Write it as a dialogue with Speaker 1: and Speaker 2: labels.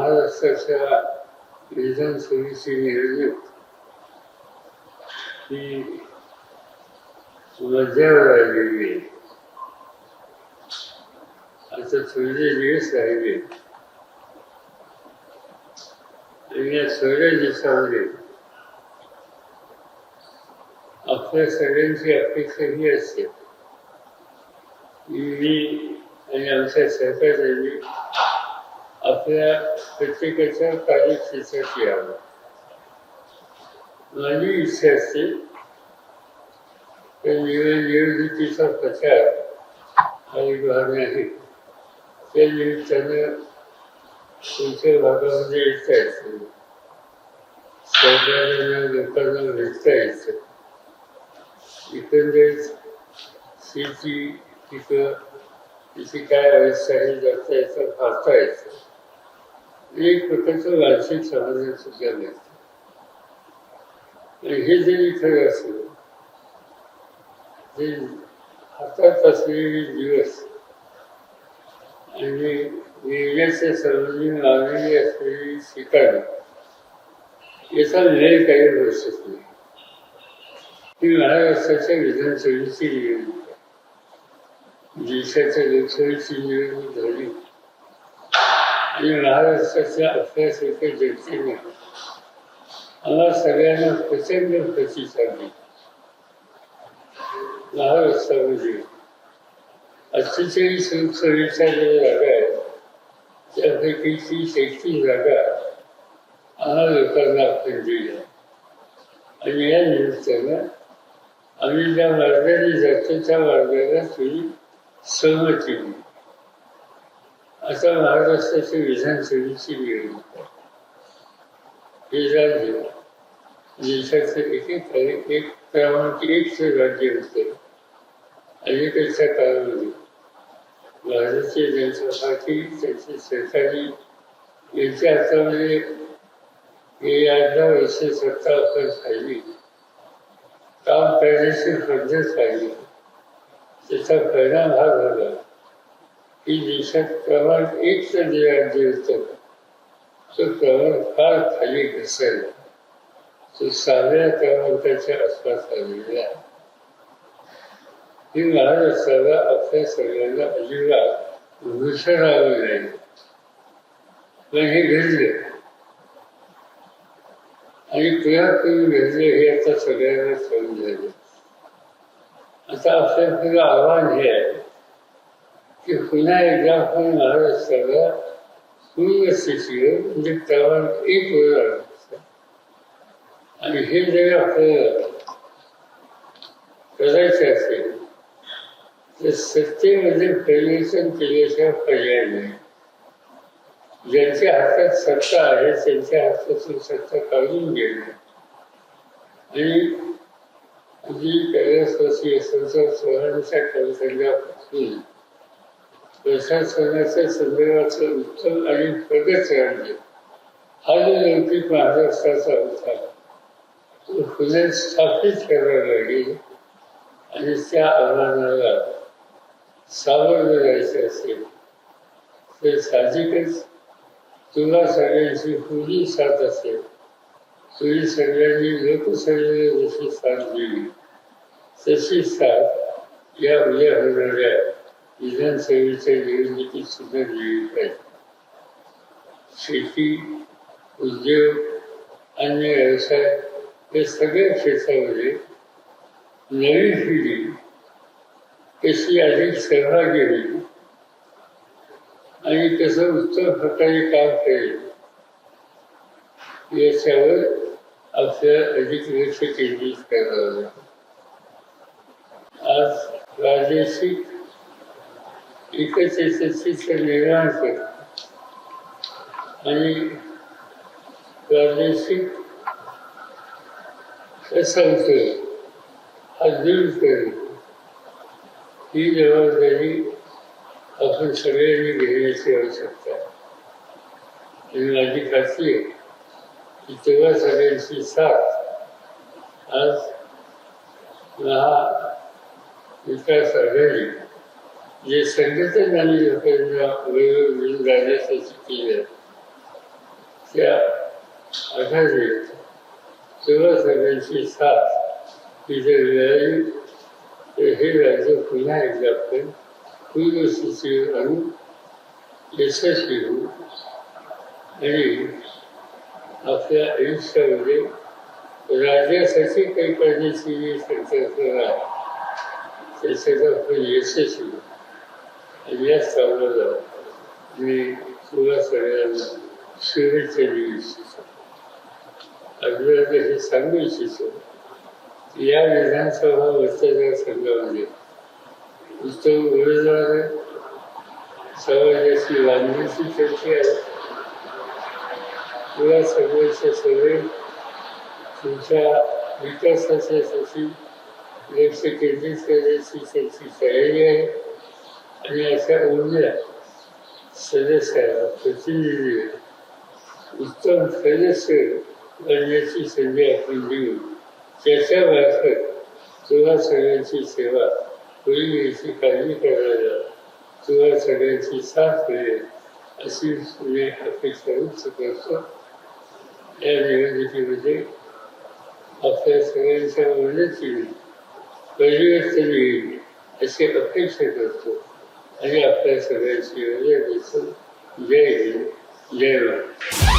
Speaker 1: महाराष्ट्राच्या विधानसभेची निवडणूक ही मध्यावर आलेली आता थोडे दिवस राहिले. आणि या थोड्या दिवसामध्ये आपल्या सगळ्यांची अपेक्षा ही असते. की मी आणि आमच्या सहकार्याने आपल्या प्रत्येकाच्या कार्यक्षेत्रात यावं माझी इच्छा असते निवडणुकीचा प्रचार आणि एक आहे त्या निमित्तानं तुमच्या भागामध्ये येता येतं. सरकारला लोकांना भेटता येतं. एकंदरीत शेती पिकं तिची काय अवस्था आहे जगता येतं पाहता येतं एक प्रकारचं वार्षिक समाजाचं सुद्धा आणि हे जरी खरं असेल जे हातात असलेले दिवस आणि निर्णयाच्या सर्वांनी लावलेली असलेली शिकार याचा वेळ काही होऊ नाही. ही महाराष्ट्राच्या विधानसभेची निवडणूक देशाच्या लोकसभेची निवडणूक झाली. आणि महाराष्ट्राच्या अभ्यासाच्या जनतेने आम्हा सगळ्यांना प्रचंड प्रतिसाद दिला महाराष्ट्रामध्ये अठ्ठेचाळीस लोकसभेच्या ज्या जागा आहेत. त्यापैकी तीस एकतीस जागा आम्हा लोकांना आपण दिल्या आणि या निमित्तानं आम्ही ज्या मार्गाने जातो त्या मार्गाला तुम्ही सहमती दिली आता महाराष्ट्राच्या विधानसभेची निवडणूक आहे हे राज्य देशाचं एक एक एक क्रमांक एकचं राज्य होतं. अलीकडच्या काळामध्ये भारतीय जनता पार्टी त्याची सरकारी यांच्या हातामध्ये म्हणजे हे अर्धा वर्ष सत्ता आपण पाहिली. काम करण्याची पद्धत पाहिली. त्याचा परिणाम हा झाला. ही देशात प्रवास एक जे राज्य तो प्रवास फार खाली घसरला तो सहाव्या क्रमांकाच्या आसपास आलेला ही ही महाराष्ट्राला आपल्या सगळ्यांना अजिबात घुसरावं नाही पण हे घडलं आणि पुन्हा करून घडलं हे आता सगळ्यांना समजलं आता आपल्या आव्हान हे आहे की पुन्हा एकदा आपण महाराष्ट्राला पूर्ण स्थितीवर म्हणजे क्रमांक एक वेळ आणि हे। जर आपल्याला करायचं असेल तर सत्तेमध्ये परिवर्तन केल्याशिवाय पर्याय नाही। ज्यांच्या हातात सत्ता आहे त्यांच्या हातातून सत्ता काढून घेणे आणि जी कैलासवासी संसार सोहळ्यांच्या कौशल्यापासून प्रशासनाच्या संदर्भाचं उत्तम आणि प्रगत राज्य हा जो लौकिक महाराष्ट्राचा होता. तो पुन्हा स्थापित करायला लागेल. आणि त्या आव्हानाला सावरलं जायचं असेल तर साहजिकच तुला सगळ्यांची पूर्ण साथ असेल. तुम्ही सगळ्यांनी लोकसभेला जशी साथ दिली तशी साथ या उद्या होणाऱ्या विधानसभेच्या निवडणुकीत सुद्धा दिली पाहिजे शेती उद्योग अन्य व्यवसाय या सगळ्या क्षेत्रामध्ये नवी पिढी कशी अधिक सहभागी होईल आणि कसं उत्तम प्रकारे काम करेल याच्यावर आपल्याला अधिक लक्ष केंद्रित करावं आज प्रादेशिक एकतेचं निर्माण असेल. आणि प्रादेशिक असंतोल हा दूर ही जबाबदारी आपण सगळ्यांनी घेण्याची आवश्यकता आहे. आणि माझी खात्री आहे की तेव्हा सगळ्यांची साथ आज हा विकास आघाडी जे संघटन आणि लोकांना वेगवेगळी जाण्यासाठी केलं लक्षात येत तेव्हा सगळ्यांची साथ तिथे मिळाली तर हे राज्य पुन्हा एकदा आपण पूर्वसूची आणून यशस्वी होऊ आणि आपल्या आयुष्यामध्ये राज्यासाठी काही करण्याची जी संकल्पना आहे त्याच्यात आपण यशस्वी होऊ. आणि याच मी तुला सगळ्यांना शुभेच्छा देऊ इच्छितो. आपल्याला हे सांगू इच्छितो या विधानसभा मतदारसंघामध्ये उत्तम उमेदवार समाजाची बांधणीची चर्चा आहे. तुला सगळ्याचे सगळे तुमच्या विकासासाठी लक्ष केंद्रित करण्याची त्यांची तयारी आहे. आणि अशा उर्जा सदस्याला प्रतिनिधी उत्तम सदस्य बनण्याची संधी आपण देऊ त्याच्या मार्फत तुला सगळ्यांची सेवा होईल याची काळजी करायला तुला सगळ्यांची साथ मिळेल अशी मी अपेक्षा व्यक्त करतो या निवडणुकीमध्ये आपल्या सगळ्यांच्या मदतीने परिवर्तन येईल अशी अपेक्षा करतो आणि आपल्या सगळ्यांची मदत देतो जय हिंद जय महाराज